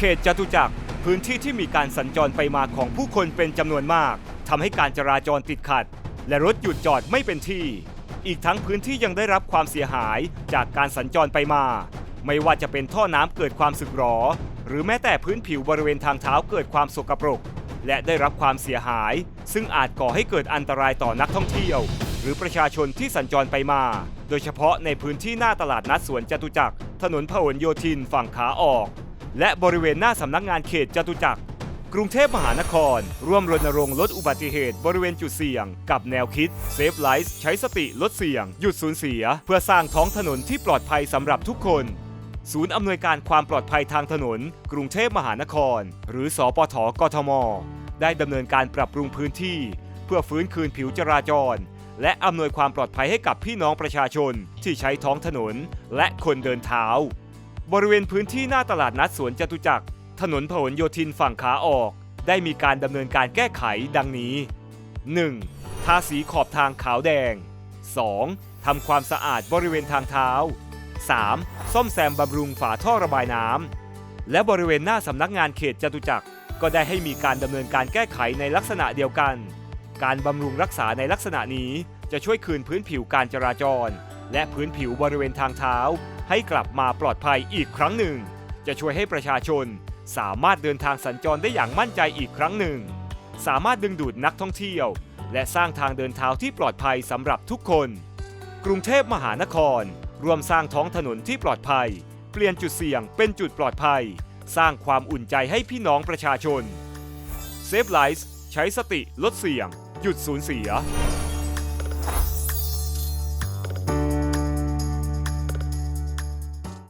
เขตจตุจักรพื้นที่ที่มีการสัญจรไปมาของผู้คนเป็นจำนวนมากทำให้การจราจรติดขัด และรถหยุดจอดไม่เป็นที่ อีกทั้งพื้นที่ยังได้รับความเสียหายจากการสัญจรไปมา ไม่ว่าจะเป็นท่อน้ำเกิดความสึกหรอ หรือแม้แต่พื้นผิวบริเวณทางเท้าเกิดความสกปรก และได้รับความเสียหาย ซึ่งอาจก่อให้เกิดอันตรายต่อนักท่องเที่ยว หรือประชาชนที่สัญจรไปมา โดยเฉพาะในพื้นที่หน้าตลาดนัดสวนจตุจักรถนนพหลโยธินฝั่งขาออก และบริเวณหน้าสำนักงานเขตจตุจักร กรุงเทพมหานคร ร่วมรณรงค์ลดอุบัติเหตุบริเวณจุดเสี่ยง กับแนวคิด Save Lives ใช้สติลดเสี่ยง หยุดสูญเสีย เพื่อสร้างท้องถนนที่ปลอดภัยสำหรับทุกคน ศูนย์อำนวยการความปลอดภัยทางถนน กรุงเทพมหานคร หรือสอปทกทม ได้ดำเนินการปรับปรุงพื้นที่ เพื่อฟื้นคืนผิวจราจร และอำนวยความปลอดภัยให้กับพี่น้องประชาชนที่ใช้ท้องถนน และคนเดินเท้า บริเวณพื้นที่หน้าตลาดนัดสวนจตุจักร ถนนพหลโยธินฝั่งขาออก ได้มีการดำเนินการแก้ไขดังนี้ 1. ทาสีขอบทางขาวแดง 2. ทำความสะอาดบริเวณทางเท้า 3. ซ่อมแซมบำรุงฝาท่อระบายน้ำ และบริเวณหน้าสำนักงานเขตจตุจักร ก็ได้ให้มีการดำเนินการแก้ไขในลักษณะเดียวกัน การบำรุงรักษาในลักษณะนี้จะช่วยคืนพื้นผิวการจราจร และพื้นผิวบริเวณทางเท้า ให้กลับมาปลอดภัยอีกครั้งหนึ่ง จะช่วยให้ประชาชนสามารถเดินทางสัญจรได้อย่างมั่นใจอีกครั้งหนึ่ง สามารถดึงดูดนักท่องเที่ยว และสร้างทางเดินเท้าที่ปลอดภัยสำหรับทุกคน กรุงเทพมหานครร่วมสร้างท้องถนนที่ปลอดภัย เปลี่ยนจุดเสี่ยงเป็นจุดปลอดภัย สร้างความอุ่นใจให้พี่น้องประชาชน Save Lives ใช้สติลดเสี่ยง หยุดสูญเสีย